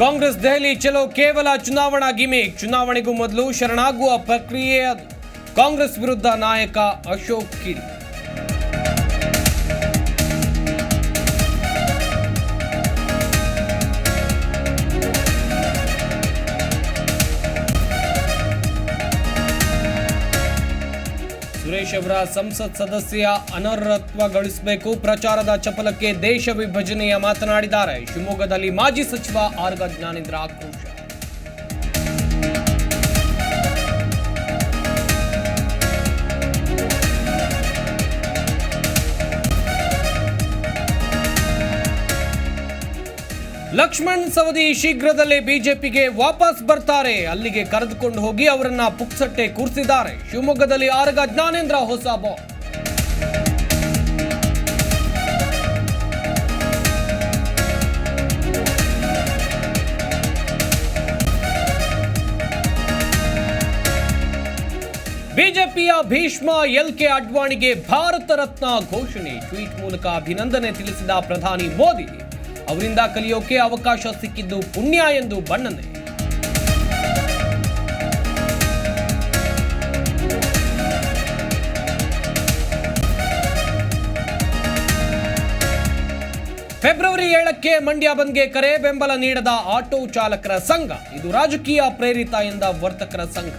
ಕಾಂಗ್ರೆಸ್ ದೆಹಲಿ ಚಲೋ ಕೇವಲ ಚುನಾವಣಾ ಗಿಮಿಕ್. ಚುನಾವಣೆಗೂ ಮೊದಲು ಶರಣಾಗುವ ಪ್ರಕ್ರಿಯೆ ಕಾಂಗ್ರೆಸ್ ವಿರುದ್ಧ ನಾಯಕ ಅಶೋಕ್ ಕಿಡಿ ಸುರೇಶ್ ಅವರ ಸಂಸತ್ ಸದಸ್ಯ ಅನರ್ಹತ್ವಗೊಳಿಸಬೇಕು ಪ್ರಚಾರದ ಚಪಲಕ್ಕೆ ದೇಶ ವಿಭಜನೆಯ ಮಾತನಾಡಿದ್ದಾರೆ. ಶಿವಮೊಗ್ಗದಲ್ಲಿ ಮಾಜಿ ಸಚಿವ ಆರ್ಗ ಜ್ಞಾನೇಂದ್ರ ಆಕ್ರೋಶ ಲಕ್ಷ್ಮಣ್ ಸವದಿ ಶೀಘ್ರದಲ್ಲೇ ಬಿಜೆಪಿಗೆ ವಾಪಸ್ ಬರ್ತಾರೆ. ಅಲ್ಲಿಗೆ ಕರೆದುಕೊಂಡು ಹೋಗಿ ಅವರನ್ನ ಪುಕ್ಸಟ್ಟೆ ಕೂರಿಸಿದ್ದಾರೆ. ಶಿವಮೊಗ್ಗದಲ್ಲಿ ಆರಗ ಜ್ಞಾನೇಂದ್ರ ಹೊಸ ಬಾಂಬ್. ಬಿಜೆಪಿಯ ಭೀಷ್ಮ ಎಲ್ ಕೆ ಅಡ್ವಾಣಿಗೆ ಭಾರತ ರತ್ನ ಘೋಷಣೆ. ಟ್ವೀಟ್ ಮೂಲಕ ಅಭಿನಂದನೆ ತಿಳಿಸಿದ ಪ್ರಧಾನಿ ಮೋದಿ. ಅವರಿಂದ ಕಲಿಯೋಕೆ ಅವಕಾಶ ಸಿಕ್ಕಿದ್ದು ಪುಣ್ಯ ಎಂದು ಬಣ್ಣನೆ. ಫೆಬ್ರವರಿ ಏಳಕ್ಕೆ ಮಂಡ್ಯ ಬಂದ್ಗೆ ಕರೆ ಬೆಂಬಲ ನೀಡದ ಆಟೋ ಚಾಲಕರ ಸಂಘ, ಇದು ರಾಜಕೀಯ ಪ್ರೇರಿತ ಎಂದ ವರ್ತಕರ ಸಂಘ.